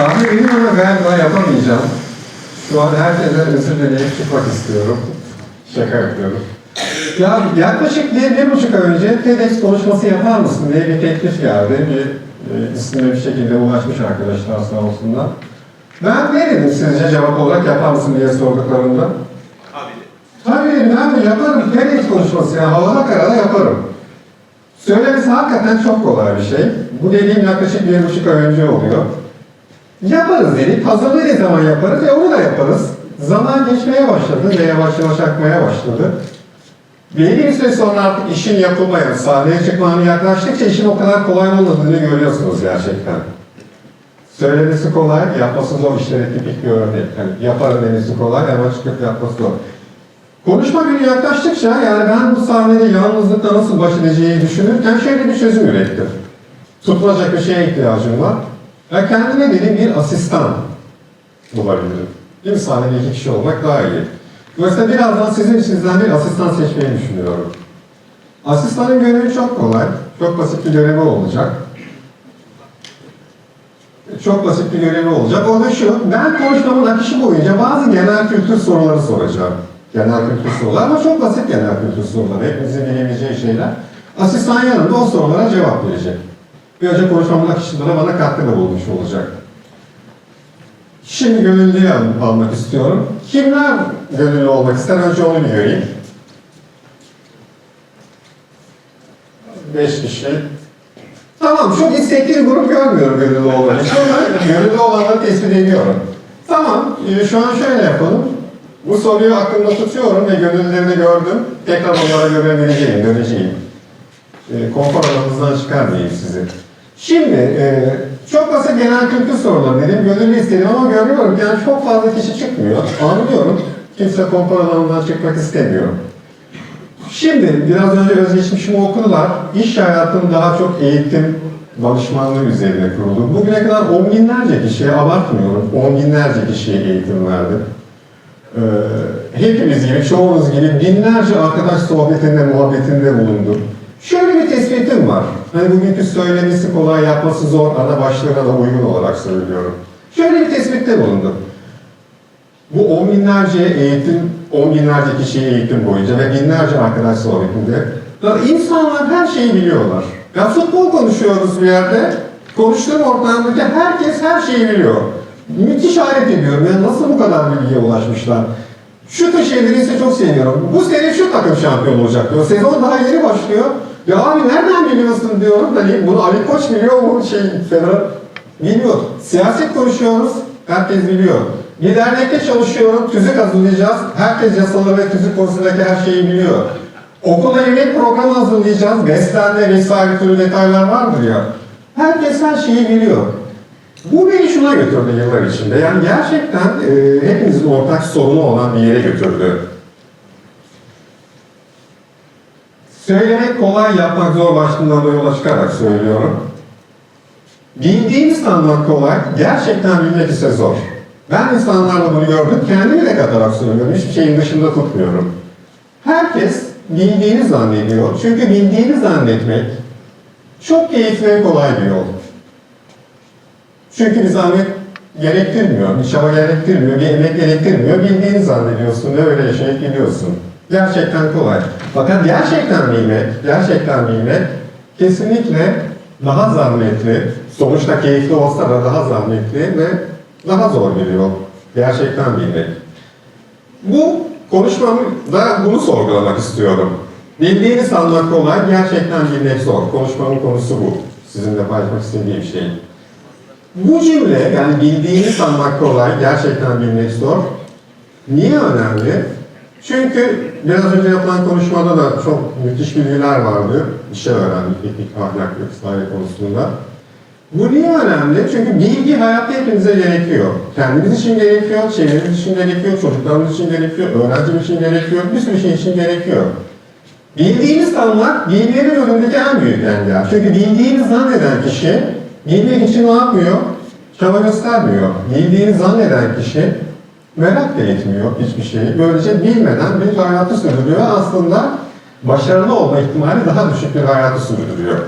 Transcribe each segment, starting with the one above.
Tahmin ediyorum ama galiba yapamayacağım. Şu an herkesten özür dileyip çıkmak istiyorum. Şaka yapıyorum. Ya yaklaşık bir, bir buçuk ay önce TEDx konuşması yapar mısın diye bir teklif geldi. Bir e, ismine bir şekilde ulaşmış arkadaşlar sağ olsunlar. Ben ne dedim sizce cevap olarak yapar mısın diye sorduklarında? Tabii dedim ben de yaparım. TEDx konuşması yani havada karada yaparım. Söylemesi hakikaten çok kolay bir şey. Bu dediğim yaklaşık bir buçuk ay önce oluyor. Yaparız dedik. Hazırlığı ne zaman yaparız? E onu da yaparız. Zaman geçmeye başladı ve yavaş yavaş akmaya başladı. Belli bir süre sonra artık işin yapılmaya, sahneye çıkmanın yaklaştıkça işin o kadar kolay olmadığını görüyorsunuz gerçekten. Söylemesi kolay, yapması zor işlere tipik bir örnek. Yani yaparım demesi kolay ama çıkıp yapması zor. Konuşma günü yaklaştıkça yani ben bu sahnede yalnızlıkla nasıl baş edeceği düşünürken şöyle bir çözüm ürettim. Tutulacak bir şeye ihtiyacım var. Ve kendime dedim bir asistan bulabilirim. Bir sahnede iki kişi olmak daha iyi. Dolayısıyla birazdan sizin içinizden bir asistan seçmeyi düşünüyorum. Asistanın görevi çok kolay. Çok basit bir görevi olacak. Çok basit bir görevi olacak. O da şu, ben konuşmamın akışı boyunca bazı genel kültür soruları soracağım. Genel kültür sorular ama çok basit genel kültür soruları. Hepimizin bilebileceği şeyler. Asistan yanında o sorulara cevap verecek. Böylece konuşmamın akışında da bana katkıda bulmuş olacak. Şimdi gönüllüye al- almak istiyorum. Kimler gönüllü olmak ister? Önce onu bir göreyim. Beş kişi. Tamam, çok istekli bir grup görmüyorum gönüllü olmak için gönüllü olanları tespit ediyorum. Tamam, e, şu an şöyle yapalım. Bu soruyu aklımda tutuyorum ve gönüllülerini gördüm. Tekrar onlara göre döneceğim. E, konfor alanınızdan çıkarmayayım sizi. Şimdi, e, çok basit genel kültür soruları dedim, gönüllü istedim ama görüyorum yani çok fazla kişi çıkmıyor. Anlıyorum, kimse konfor alanından çıkmak istemiyor. Şimdi biraz önce özgeçmişimi okudular. İş hayatım daha çok eğitim, danışmanlığı üzerine kuruldu. Bugüne kadar on binlerce kişiye, abartmıyorum, on binlerce kişiye eğitim verdim. Ee, hepimiz gibi, çoğunuz gibi binlerce arkadaş sohbetinde, muhabbetinde bulundum. Şöyle bir tespitim var. Hani bugünkü söylemesi kolay, yapması zor, ana başlığına da uygun olarak söylüyorum. Şöyle bir tespitte bulundum. Bu on binlerce eğitim, on binlerce kişiye eğitim boyunca ve binlerce arkadaş sohbetinde ya insanlar her şeyi biliyorlar. Ya futbol konuşuyoruz bir yerde, konuştuğum ortamdaki herkes her şeyi biliyor. Müthiş hayret ediyorum ya nasıl bu kadar bilgiye ulaşmışlar. Şu tür şeyleri ise çok seviyorum. Bu sene şu takım şampiyon olacak diyor. Sezon daha yeni başlıyor. Ya abi nereden biliyorsun diyorum. Hani bunu Ali Koç biliyor mu? Şey, Federer Bilmiyor. Siyaset konuşuyoruz, herkes biliyor. Bir dernekte çalışıyorum, tüzük hazırlayacağız. Herkes yasaları ve tüzük konusundaki her şeyi biliyor. Okula yemek programı hazırlayacağız. Beslenme vesaire türlü detaylar vardır ya. Herkes her şeyi biliyor. Bu beni şuna götürdü yıllar içinde. Yani gerçekten e, hepimizin ortak sorunu olan bir yere götürdü. Söylemek kolay, yapmak zor başlığından da yola çıkarak söylüyorum. Bildiğimiz anlamak kolay, gerçekten bilmek ise zor. Ben insanlarla bunu gördüm, kendimi de katarak söylüyorum, hiçbir şeyin dışında tutmuyorum. Herkes bildiğini zannediyor. Çünkü bildiğini zannetmek çok keyifli ve kolay bir yol. Çünkü bir zahmet gerektirmiyor, bir çaba gerektirmiyor, bir emek gerektirmiyor. Bildiğini zannediyorsun ve öyle yaşayıp gidiyorsun. Gerçekten kolay. Fakat gerçekten bilmek, gerçekten bilmek kesinlikle daha zahmetli, sonuçta keyifli olsa da daha zahmetli ve daha zor bir yol. Gerçekten bilmek. Bu konuşmamda bunu sorgulamak istiyorum. Bildiğini sanmak kolay, gerçekten bilmek zor. Konuşmamın konusu bu. Sizinle paylaşmak istediğim şey. Bu cümle, yani bildiğini sanmak kolay, gerçekten bilmek zor. Niye önemli? Çünkü biraz önce yapılan konuşmada da çok müthiş bilgiler vardı. Bir şey öğrendik, etik, ahlak vesaire konusunda. Bu niye önemli? Çünkü bilgi hayatta hepimize gerekiyor. Kendimiz için gerekiyor, çevremiz için gerekiyor, çocuklarımız için gerekiyor, öğrencimiz için gerekiyor, bir sürü şey için gerekiyor. Bildiğini sanmak, bilgilerin önündeki en büyük engel. Çünkü bildiğini zanneden kişi, bilmek için ne yapmıyor? Çaba göstermiyor. Bildiğini zanneden kişi, merak da etmiyor hiçbir şeyi. Böylece bilmeden bir hayatı sürdürüyor. Aslında başarılı olma ihtimali daha düşük bir hayatı sürdürüyor.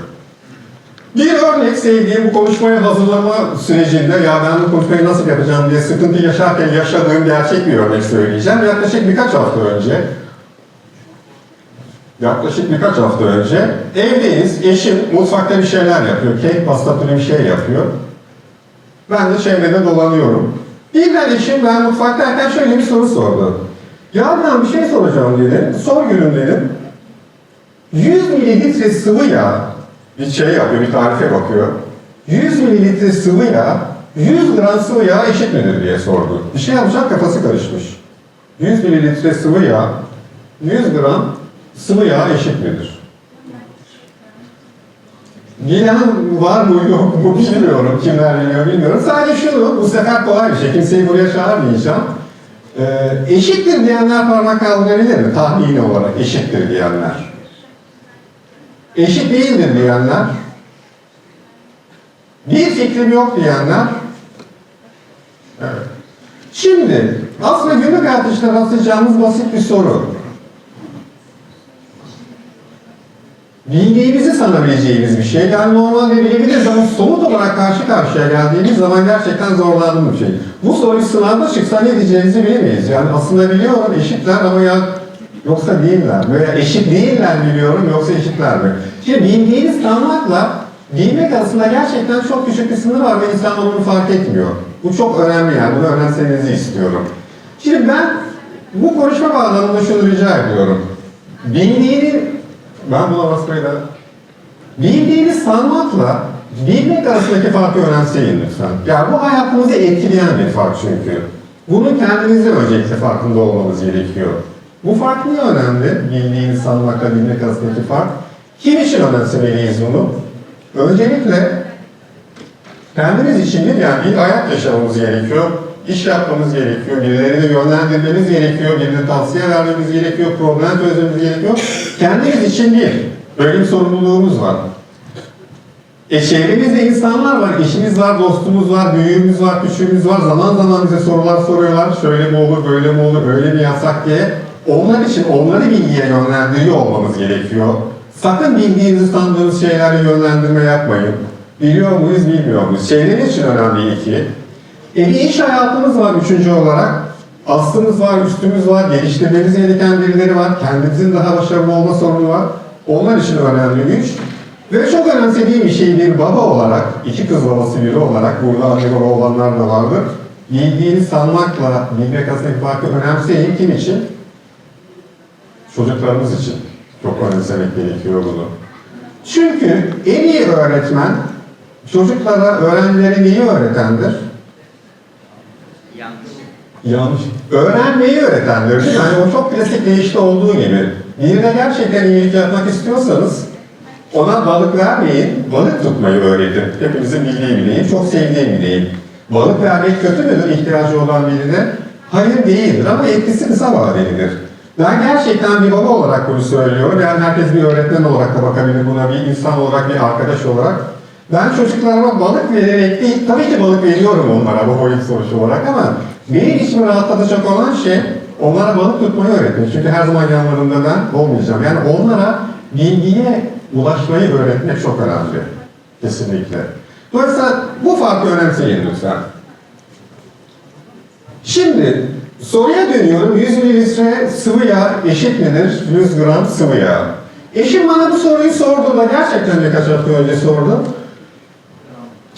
Bir örnek sevdiğim bu konuşmayı hazırlama sürecinde ya ben bu konuşmayı nasıl yapacağım diye sıkıntı yaşarken yaşadığım gerçek bir örnek söyleyeceğim. Yaklaşık birkaç hafta önce yaklaşık birkaç hafta önce evdeyiz. Eşim mutfakta bir şeyler yapıyor. Kek, pasta türü bir şey yapıyor. Ben de çevrede dolanıyorum. Birden eşim ben mutfaktayken şöyle bir soru sordu. Ya ben bir şey soracağım dedi. Sor gülüm dedim. 100 mililitre sıvı yağ bir şey yapıyor, bir tarife bakıyor. 100 mililitre sıvı yağ 100 gram sıvı yağ eşit midir diye sordu. Bir şey yapacak kafası karışmış. 100 mililitre sıvı yağ 100 gram sıvı yağ eşit midir? Bilen var mı yok mu bilmiyorum. Kimler biliyor bilmiyorum. Sadece şunu, bu sefer kolay bir şey. Kimseyi buraya çağırmayacağım. Ee, eşittir diyenler parmak kaldırabilir mi? Tahmini olarak eşittir diyenler. Eşit değildir diyenler. Bir fikrim yok diyenler. Evet. Şimdi aslında günlük hayatta işte rastlayacağımız basit bir soru. Bildiğimizi sanabileceğimiz bir şey. Yani normalde bilebiliriz ama somut olarak karşı karşıya geldiğimiz zaman gerçekten zorlandığım bir şey. Bu soru bir sınavda çıksa ne diyeceğimizi bilemeyiz. Yani aslında biliyorum eşitler ama ya yoksa değiller mi? Veya eşit değiller biliyorum yoksa eşitler mi? Şimdi bildiğiniz tanımakla bilmek arasında gerçekten çok küçük bir sınır var ve insan onu fark etmiyor. Bu çok önemli yani bunu öğrensenizi istiyorum. Şimdi ben bu konuşma bağlamında şunu rica ediyorum. Bildiğini ben buna basmayı da... Bildiğini sanmakla bilmek arasındaki farkı önemseyin lütfen. Yani bu hayatımızı etkileyen bir fark çünkü. Bunun kendimizde öncelikle farkında olmamız gerekiyor. Bu fark niye önemli? Bildiğini sanmakla bilmek arasındaki fark. Kim için önemsemeliyiz bunu? Öncelikle kendimiz için değil yani bir hayat yaşamamız gerekiyor. iş yapmamız gerekiyor, birilerini yönlendirmemiz gerekiyor, birine tavsiye vermemiz gerekiyor, problem çözmemiz gerekiyor. Kendimiz için değil. Böyle bir sorumluluğumuz var. E çevremizde insanlar var, eşimiz var, dostumuz var, büyüğümüz var, küçüğümüz var. Zaman zaman bize sorular soruyorlar. Şöyle mi olur, böyle mi olur, öyle mi yapsak diye. Onlar için onları bilgiye yönlendiriyor olmamız gerekiyor. Sakın bildiğinizi sandığınız şeylerle yönlendirme yapmayın. Biliyor muyuz, bilmiyor muyuz? Çevremiz için önemli iki. E bir iş hayatımız var üçüncü olarak. Aslımız var, üstümüz var, geliştirmemiz gereken birileri var. Kendimizin daha başarılı olma sorunu var. Onlar için önemli güç. Ve çok önemsediğim bir şey bir baba olarak, iki kız babası biri olarak, burada anne baba olanlar da vardır. Bildiğini sanmakla bilmek arasındaki farkı önemseyin. Kim için? Çocuklarımız için. Çok önemsemek gerekiyor bunu. Çünkü en iyi öğretmen çocuklara, öğrencilere neyi öğretendir? Yanlış. Yanlış. Öğrenmeyi öğretendir değil mi? Yani o çok klasik deyişte olduğu gibi. Birine gerçekten iyilik yapmak istiyorsanız ona balık vermeyin, balık tutmayı öğretin. Hepimizin bildiği bir deyim, çok sevdiğim bir deyim. Balık vermek kötü müdür ihtiyacı olan birine? Hayır değildir ama etkisi kısa vadelidir. Ben gerçekten bir baba olarak bunu söylüyorum. Yani herkes bir öğretmen olarak da bakabilir buna, bir insan olarak, bir arkadaş olarak. Ben çocuklarıma balık vererek değil, tabii ki balık veriyorum onlara bu boyut sonuç olarak ama benim içimi rahatlatacak olan şey onlara balık tutmayı öğretmek. Çünkü her zaman yanlarında ben olmayacağım. Yani onlara bilgiye ulaşmayı öğretmek çok önemli. Kesinlikle. Dolayısıyla bu farkı önemseyin lütfen. Şimdi soruya dönüyorum. 100 mililitre sıvı yağ eşit midir? 100 gram sıvı yağ. Eşim bana bu soruyu sorduğunda gerçekten birkaç hafta önce sordu.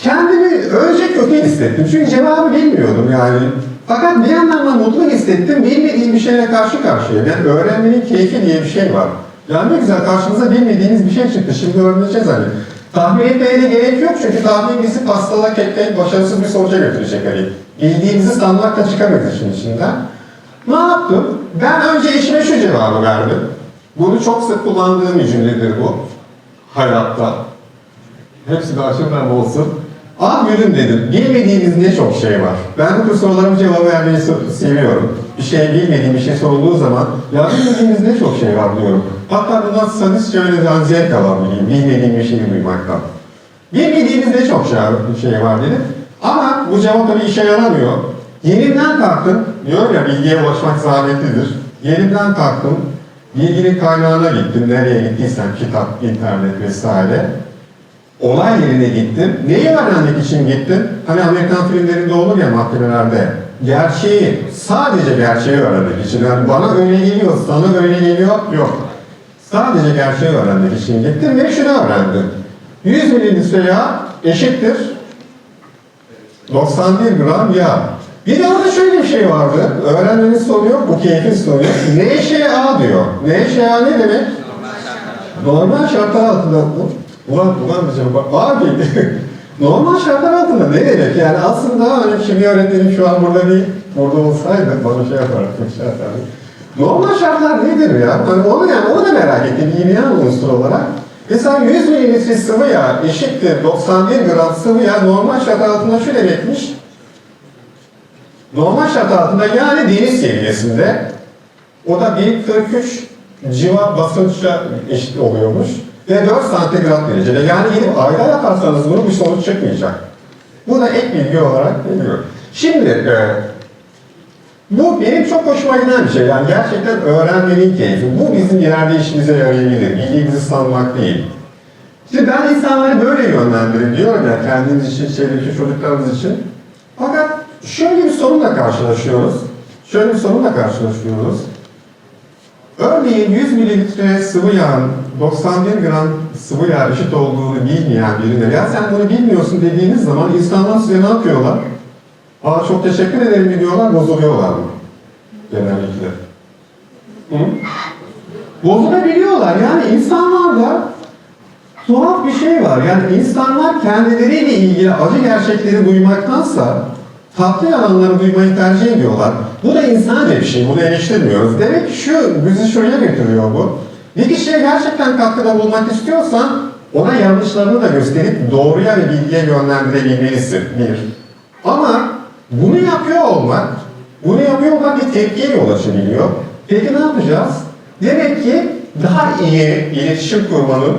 Kendimi önce kötü hissettim. Çünkü cevabı bilmiyordum yani. Fakat bir yandan da mutlu hissettim. Bilmediğim bir şeyle karşı karşıyayım. Yani öğrenmenin keyfi diye bir şey var. Yani ne güzel karşımıza bilmediğiniz bir şey çıktı. Şimdi öğreneceğiz hani. Tahmin etmeye de gerek yok çünkü tahmin bizi pastala kekle başarısız bir sonuca götürecek hani. Bildiğimizi sanmakla çıkamayız işin içinden. Ne yaptım? Ben önce eşime şu cevabı verdim. Bunu çok sık kullandığım bir cümledir bu. Hayatta. Hepsi de açımdan olsun. Ah gülüm dedim, bilmediğiniz ne çok şey var. Ben bu tür sorularıma cevap vermeyi seviyorum. Bir şey bilmediğim bir şey sorulduğu zaman, ya bilmediğiniz ne çok şey var diyorum. Hatta bundan sadist şöyle bir zevk alabileyim, bilmediğim bir şeyi duymaktan. Bilmediğiniz ne çok şey, şey var dedim. Ama bu cevap tabii işe yaramıyor. Yerimden kalktım, diyorum ya bilgiye ulaşmak zahmetlidir. Yerimden kalktım, bilginin kaynağına gittim, nereye gittiysem kitap, internet vesaire. Olay yerine gittim. Neyi öğrenmek için gittim? Hani Amerikan filmlerinde olur ya mahkemelerde. Gerçeği, sadece gerçeği öğrenmek için. Yani bana öyle geliyor, sana öyle geliyor, yok. Sadece gerçeği öğrenmek için gittim ve şunu öğrendim. 100 mililitre yağ eşittir 91 gram yağ. Bir de orada şöyle bir şey vardı. Öğrenmenin sonu yok, bu keyfin sonu yok. NŞA diyor. NŞA ne demek? Normal şartlar altında ulan ulan diyeceğim bak abi normal şartlar altında ne demek yani aslında hani kimya öğretmenim şu an burada değil burada olsaydı bana şey yapardı şey. Normal şartlar nedir ya? Hani onu yani onu da merak ettim kimya unsur olarak. Mesela 100 mililitre sıvı yağ eşittir 91 gram sıvı yağ normal şartlar altında şu demekmiş. Normal şartlar altında yani deniz seviyesinde o da 1.43 civa basınçla eşit oluyormuş. Ve 4 santigrat derecede. Yani gidip ayda yaparsanız bunu bir sonuç çıkmayacak. Bu da ek bilgi olarak geliyor. Şimdi e, bu benim çok hoşuma giden bir şey. Yani gerçekten öğrenmenin keyfi. Bu bizim ileride işimize yarayabilir. Bilgimizi sanmak değil. Şimdi ben insanları böyle yönlendirin diyorum ya kendimiz için, çevredeki çocuklarımız için. Fakat şöyle bir sorunla karşılaşıyoruz. Şöyle bir sorunla karşılaşıyoruz. Örneğin 100 mililitre sıvı yağın 91 gram sıvı yağ eşit olduğunu bilmeyen birine ya sen bunu bilmiyorsun dediğiniz zaman insanlar size ne yapıyorlar? Aa çok teşekkür ederim diyorlar, bozuluyorlar mı? Genellikle. Hı? Bozulabiliyorlar. Yani insanlarda tuhaf bir şey var. Yani insanlar kendileriyle ilgili acı gerçekleri duymaktansa tatlı yalanları duymayı tercih ediyorlar. Bu da insanca bir şey. Bunu eleştirmiyoruz. Demek ki şu, bizi şuraya getiriyor bu. Bir kişiye gerçekten katkıda bulunmak istiyorsan ona yanlışlarını da gösterip doğruya ve bilgiye yönlendirebilmelisin. Bir. Ama bunu yapıyor olmak, bunu yapıyor olmak bir tepkiye yol açabiliyor. Peki ne yapacağız? Demek ki daha iyi iletişim kurmanın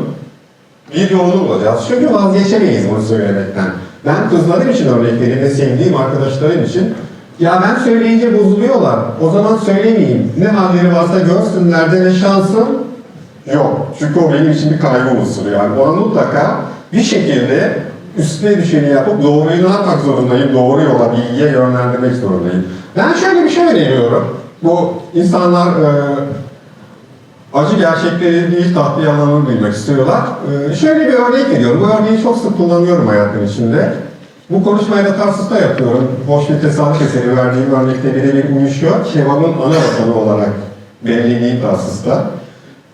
bir yolunu bulacağız. Çünkü vazgeçemeyiz bunu söylemekten. Ben kızlarım için örnek vereyim ve sevdiğim arkadaşlarım için ya ben söyleyince bozuluyorlar. O zaman söylemeyeyim. Ne halleri varsa görsünler de ne şansım yok. Çünkü o benim için bir kaygı unsuru. Yani ona mutlaka bir şekilde üstüne düşeni yapıp doğruyu ne yapmak zorundayım? Doğru yola, bilgiye yönlendirmek zorundayım. Ben şöyle bir şey öneriyorum. Bu insanlar e, acı gerçekleri değil tatlı yalanını duymak istiyorlar. Ee, şöyle bir örnek veriyorum. Bu örneği çok sık kullanıyorum hayatım içinde. Bu konuşmayı da Tarsus'ta yapıyorum. Hoş bir tesadüf eseri verdiğim örnekte birebir uyuşuyor. Kebabın ana vatanı olarak belirlediğim Tarsus'ta.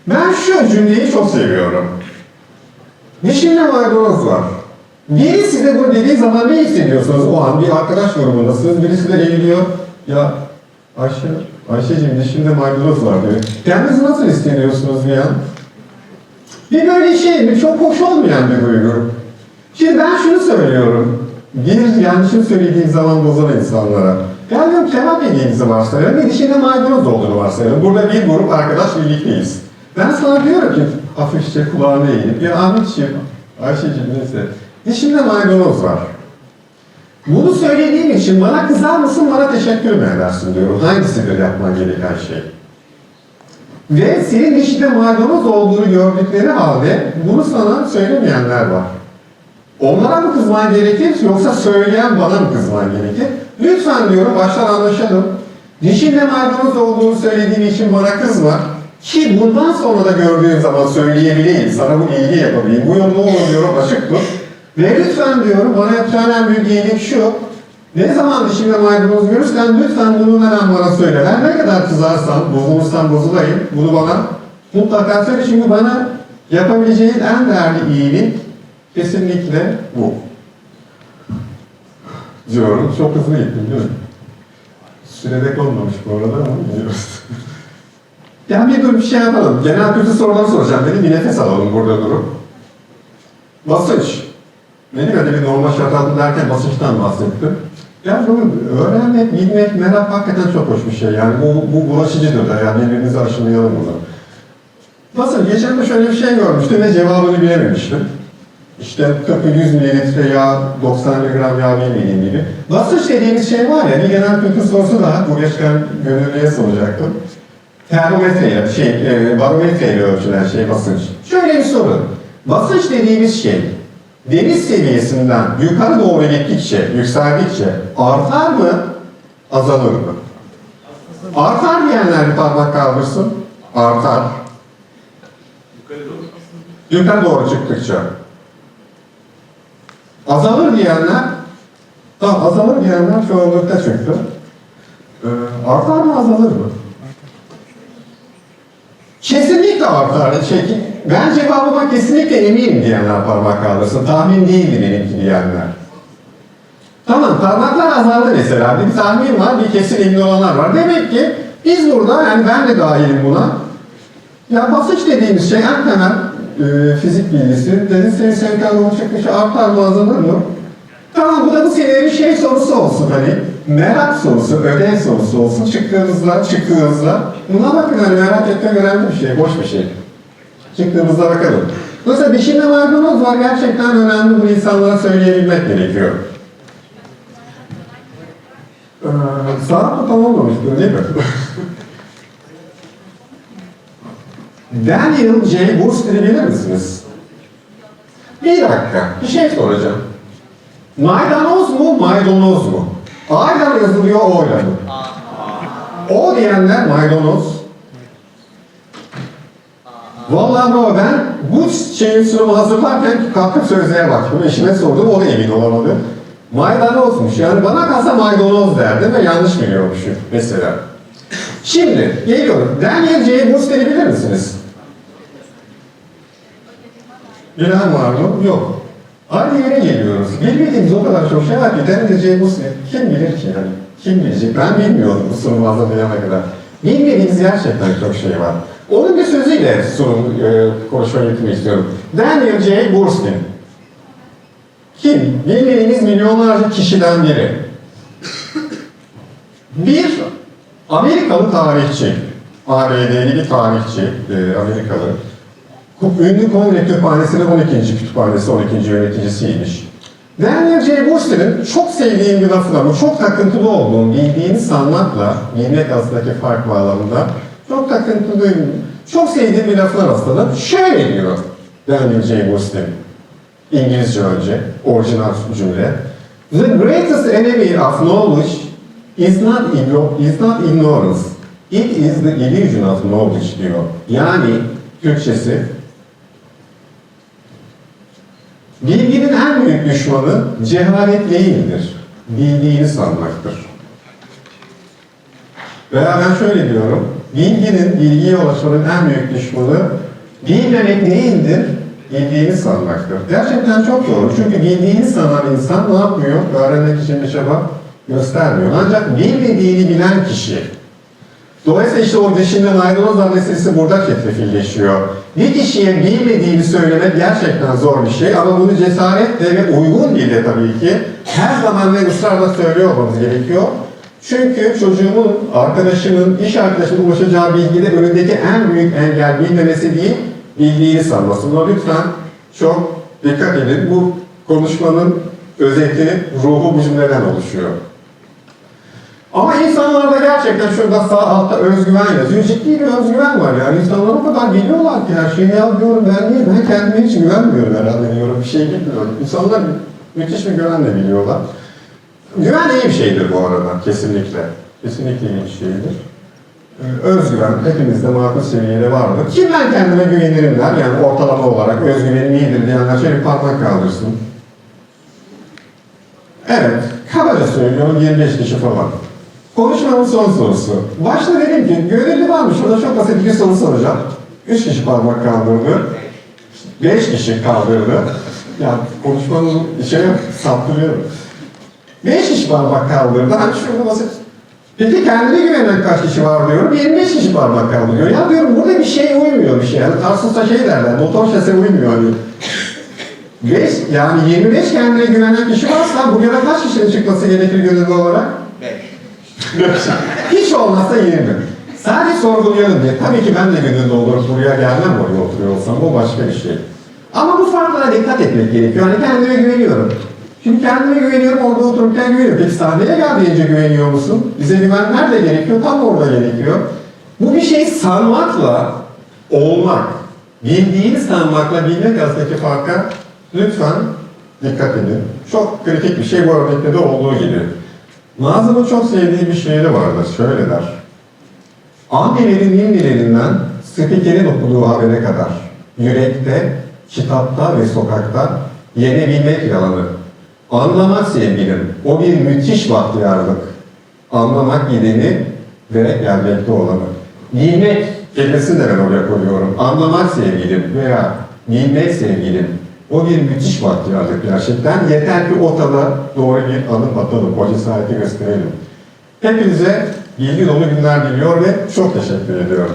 Ben şu cümleyi çok seviyorum. Dişimde maydanoz var. Biri size bunu dediği zaman ne hissediyorsunuz? O an bir arkadaş grubundasınız. Birisi de eğiliyor. Ya Ayşe, Ayşe'cim dişimde maydanoz var diyor. Kendinizi nasıl hissediyorsunuz bir an? Bir böyle şey mi? Çok hoş olmayan bir duygu. Şimdi ben şunu söylüyorum. Bir yanlışını söylediğim zaman bozan insanlara. Ya diyorum kebap yediğinizi varsayalım. Bir dişinde maydanoz olduğunu varsayalım. Burada bir grup arkadaş birlikteyiz. Ben sana diyorum ki hafifçe kulağına eğilip ya Ahmetciğim, Ayşe'cim neyse. Dişimde maydanoz var. Bunu söylediğim için bana kızar mısın, bana teşekkür mü edersin diyorum. Hangisidir yapman gereken şey? Ve senin dişinde maydanoz olduğunu gördükleri halde bunu sana söylemeyenler var. Onlara mı kızman gerekir yoksa söyleyen bana mı kızman gerekir? Lütfen diyorum baştan anlaşalım. Dişinde maydanoz olduğunu söylediğin için bana kızma. Ki bundan sonra da gördüğün zaman söyleyebileyim, sana bu iyiliği yapabileyim. Bu yol ne olur diyorum açık tut. Ve lütfen diyorum bana yapacağın en büyük iyilik şu. Ne zaman dişimde maydanoz görürsen lütfen bunu hemen bana söyle. Ben ne kadar kızarsan, bozulursan bozulayım. Bunu bana mutlaka söyle çünkü bana yapabileceğin en değerli iyilik kesinlikle bu. Diyorum. Çok hızlı gittim değil mi? Sürede olmamış bu arada ama biliyoruz. yani bir dur bir şey yapalım. Genel kültür soruları soracağım. Dedim bir nefes alalım burada durup. Basınç. Benim öyle bir normal şart altında derken basınçtan bahsettim. Yani bunu öğrenmek, bilmek, merak hakikaten çok hoş bir şey. Yani bu, bu bulaşıcıdır da yani birbirimizi aşılayalım bunu. Nasıl? Geçen de şöyle bir şey görmüştüm ve cevabını bilememiştim. İşte tıpkı 100 mililitre yağ, 90 gram yağ bilmediğim gibi. Basınç dediğimiz şey var ya, bir genel kültür sorusu daha bu geçen gönüllüye soracaktım. Termometreyle, şey, e, barometreyle ölçülen şey basınç. Şöyle bir soru. Basınç dediğimiz şey, deniz seviyesinden yukarı doğru gittikçe, yükseldikçe artar mı, azalır mı? Artar diyenler bir parmak kaldırsın. Artar. Yukarı doğru çıktıkça. Azalır diyenler, tamam azalır diyenler çoğunlukta çıktı. Ee, artar mı azalır mı? Kesinlikle artar. Şey, ben cevabıma kesinlikle eminim diyenler parmak kaldırsın. Tahmin değildi benimki diyenler. Tamam parmaklar azaldı mesela. Bir tahmin var, bir kesin emin olanlar var. Demek ki biz burada, yani ben de dahilim buna. Ya basınç dediğimiz şey en temel e, fizik bilgisi. Deniz senin senkralonun çıkışı artar mı azalır mı? Tamam bu da bu senenin şey sorusu olsun hani. Merak sorusu, ödev sorusu olsun. Çıktığınızda, çıktığınızda. Buna bakın hani merak etmek önemli bir şey, boş bir şey. Çıktığımızda bakalım. Mesela dişinde maydanoz var gerçekten önemli. Bu insanlara söyleyebilmek gerekiyor. Ee, saat mı tamamlamıştır değil? Daniel J. Wooster'ı bilir misiniz? Bir dakika, bir şey soracağım. Maydanoz mu, maydanoz mu? A'yla yazılıyor, O'yla mı? O diyenler maydanoz. Vallahi baba ben bu şeyin sunumu hazırlarken kalkıp sözlüğe baktım. Eşime sordum, o da emin olamadı. Maydanozmuş. Yani bana kalsa maydanoz derdim ve yanlış biliyormuşum mesela. Şimdi geliyorum. Daniel J. Wooster'ı bilir misiniz? Bilen var mı? Yok. Aynı yere geliyoruz. Bilmediğimiz o kadar çok şey var ki J. Wooster kim bilir ki yani? Kim bilecek? Ben bilmiyordum bu sunumu hazırlayana kadar. Bilmediğimiz gerçekten çok şey var. Onun bir sözüyle sunum, e, konuşmayı yürütmek istiyorum. Daniel J. Wooster. Kim? Bilmediğimiz milyonlarca kişiden biri. Bir Amerikalı tarihçi, ABD'li bir tarihçi, e, Amerikalı. Ünlü Kongre Kütüphanesi'nin 12. kütüphanesi, 12. yöneticisiymiş. Daniel J. Wooster'ın çok sevdiğim bir lafı da bu, çok takıntılı olduğum, bildiğini sanmakla, bilmek arasındaki fark bağlamında çok takıntılıyım, çok sevdiğim bir lafına rastladım. Şöyle diyor Daniel J. Wooster, İngilizce önce, orijinal cümle. The greatest enemy of knowledge is not, is not ignorance. It is the illusion of knowledge diyor. Yani Türkçesi Bilginin en büyük düşmanı cehalet değildir. Bildiğini sanmaktır. Veya ben şöyle diyorum. Bilginin, bilgiye ulaşmanın en büyük düşmanı bilmemek değildir, bildiğini sanmaktır. Gerçekten çok doğru. Çünkü bildiğini sanan insan ne yapmıyor? Öğrenmek için bir çaba göstermiyor. Ancak bilmediğini bilen kişi, Dolayısıyla işte o dişinden ayrılmaz meselesi burada çetrefilleşiyor. Bir kişiye bilmediğini söylemek gerçekten zor bir şey ama bunu cesaretle ve uygun dille tabii ki her zaman ve ısrarla söylüyor olmamız gerekiyor. Çünkü çocuğumun, arkadaşımın, iş arkadaşımın ulaşacağı bilgide önündeki en büyük engel bilmemesi değil, bildiğini sanması. Lütfen çok dikkat edin. Bu konuşmanın özeti, ruhu bu cümleden oluşuyor. Ama insanlarda gerçekten şurada sağ altta özgüven yazıyor. Ciddi bir özgüven var yani. İnsanlar o kadar biliyorlar ki her şeyi ya diyorum ben niye? Ben kendime hiç güvenmiyorum herhalde diyorum. Bir şey bilmiyorum. İnsanlar müthiş bir güvenle biliyorlar. Güven iyi bir şeydir bu arada. Kesinlikle. Kesinlikle iyi bir şeydir. Ee, Özgüven hepimizde makul seviyede vardır. Kim ben kendime güvenirim der. Yani ortalama olarak özgüvenim iyidir diyenler şöyle parmak kaldırsın. Evet, kabaca söylüyorum 25 kişi falan. Konuşmanın son sorusu. Başta dedim ki, gönüllü varmış, şurada çok basit bir soru soracağım. Üç kişi parmak kaldırdı. Beş kişi kaldırdı. Ya konuşmanın şey saptırıyorum. Beş kişi parmak kaldırdı. Hani şurada basit. Peki kendine güvenen kaç kişi var diyorum. 25 kişi parmak kaldırıyor. Ya diyorum burada bir şey uymuyor bir şey. Yani Tarsus'ta şey derler, motor şase uymuyor hani. 5, yani 25 kendine güvenen kişi varsa buraya da kaç kişinin çıkması gerekir gönüllü olarak? 5. Hiç olmazsa 20. Sadece sorgulayalım diye. Tabii ki ben de gönüllü olurum. Buraya gelmem oraya oturuyor olsam. O başka bir şey. Ama bu farklara dikkat etmek gerekiyor. Hani kendime güveniyorum. Şimdi kendime güveniyorum, orada otururken güveniyorum. Peki sahneye geldiğince güveniyor musun? Bize güven nerede gerekiyor? Tam orada gerekiyor. Bu bir şey sanmakla olmak. Bildiğini sanmakla bilmek arasındaki farka lütfen Dikkat edin. Çok kritik bir şey bu örnekte de olduğu gibi. Nazım'ın çok sevdiği bir şiiri vardır. Şöyle der. Annelerin ninnilerinden spikerin okuduğu habere kadar yürekte, kitapta ve sokakta yenebilmek yalanı. Anlamak sevgilim, o bir müthiş bahtiyarlık. Anlamak gideni ve gelmekte olanı. Bilmek kelimesini de ben oraya koyuyorum. Anlamak sevgilim veya bilmek sevgilim. O bir müthiş bahtiyarlık gerçekten. Yeter ki ortada doğru bir adım atalım, o cesareti gösterelim. Hepinize bilgi dolu günler diliyor ve çok teşekkür ediyorum.